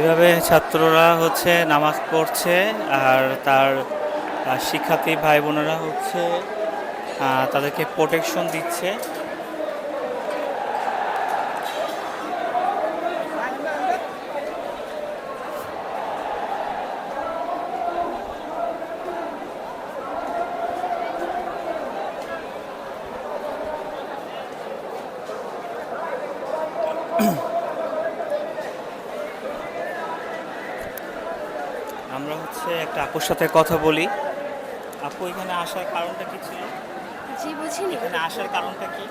এভাবে ছাত্ররা হচ্ছে নামাজ পড়ছে আর তার শিক্ষার্থী ভাই বোনেরা হচ্ছে তাদেরকে প্রোটেকশন দিচ্ছে। আমরা হচ্ছে একটা আপুর সাথে কথা বলি। আপু এখানে আসার কারণটা কি ছিল? জি বুঝিনি। এখানে আসার কারণটা কি?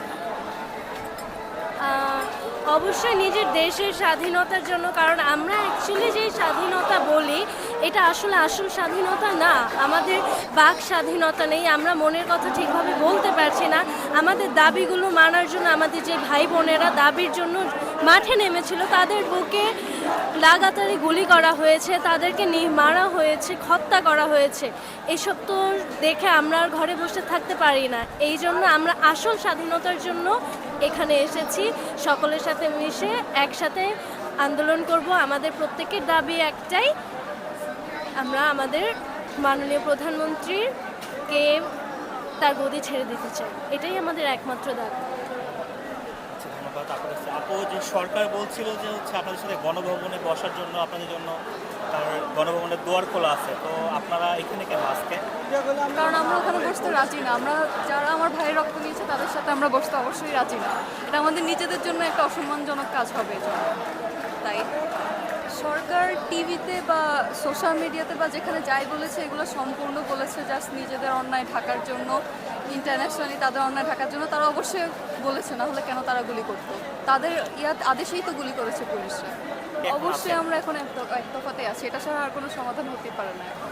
অবশ্যই নিজের দেশের স্বাধীনতার জন্য কারণ আমরা অ্যাকচুয়ালি যে স্বাধীনতা বলি এটা আসলে আসল স্বাধীনতা না। আমাদের বাক স্বাধীনতা নেই আমরা মনের কথা ঠিকভাবে বলতে পারছি না। আমাদের দাবিগুলো মানার জন্য আমাদের যে ভাই বোনেরা দাবির জন্য মাঠে নেমেছিল তাদের বুকে লাগাতারে গুলি করা হয়েছে, তাদেরকে মারা হয়েছে, হত্যা করা হয়েছে। এসব তো দেখে আমরা আর ঘরে বসে থাকতে পারি না। এই জন্য আমরা আসল স্বাধীনতার জন্য এখানে এসেছি। সকলের সাথে মিশে একসাথে আন্দোলন করব। আমাদের প্রত্যেকের দাবি একটাই, আমরা আমাদের মাননীয় প্রধানমন্ত্রীর কে তার গদি ছেড়ে দিতে চাই। এটাই আমাদের একমাত্র দাবি। ধন্যবাদ আপু, যে সরকার বলছিল যে হচ্ছে আপনাদের সাথে গণভবনে বসার জন্য, আপনাদের জন্য তার গণভবনের দুয়ার খোলা আছে। তো আপনারা এখানে কেন আজকে? কারণ আমরা ওখানে বসতে রাজি না। আমরা যারা আমার ভাইয়ের রক্ত নিয়েছে, তাদের সাথে আমরা বসতে অবশ্যই রাজি না। এটা আমাদের নিজেদের জন্য একটা অসম্মানজনক কাজ হবে তাই। সরকার টিভিতে বা সোশ্যাল মিডিয়াতে বা যেখানে যাই বলেছে এগুলো সম্পূর্ণ বলেছে জাস্ট নিজেদের অন্যায় ঢাকার জন্য ইন্টারন্যাশনালি তাদের অন্যায় ঢাকার জন্য। তারা অবশ্যই বলেছে না হলে কেন তারা গুলি করতো? তাদের ইয়াত আদেশেই তো গুলি করেছে পুলিশরা। অবশ্যই আমরা এখন এক এক তফাতে আছি। এটা ছাড়া আর কোনো সমাধান হতে পারে না এখন।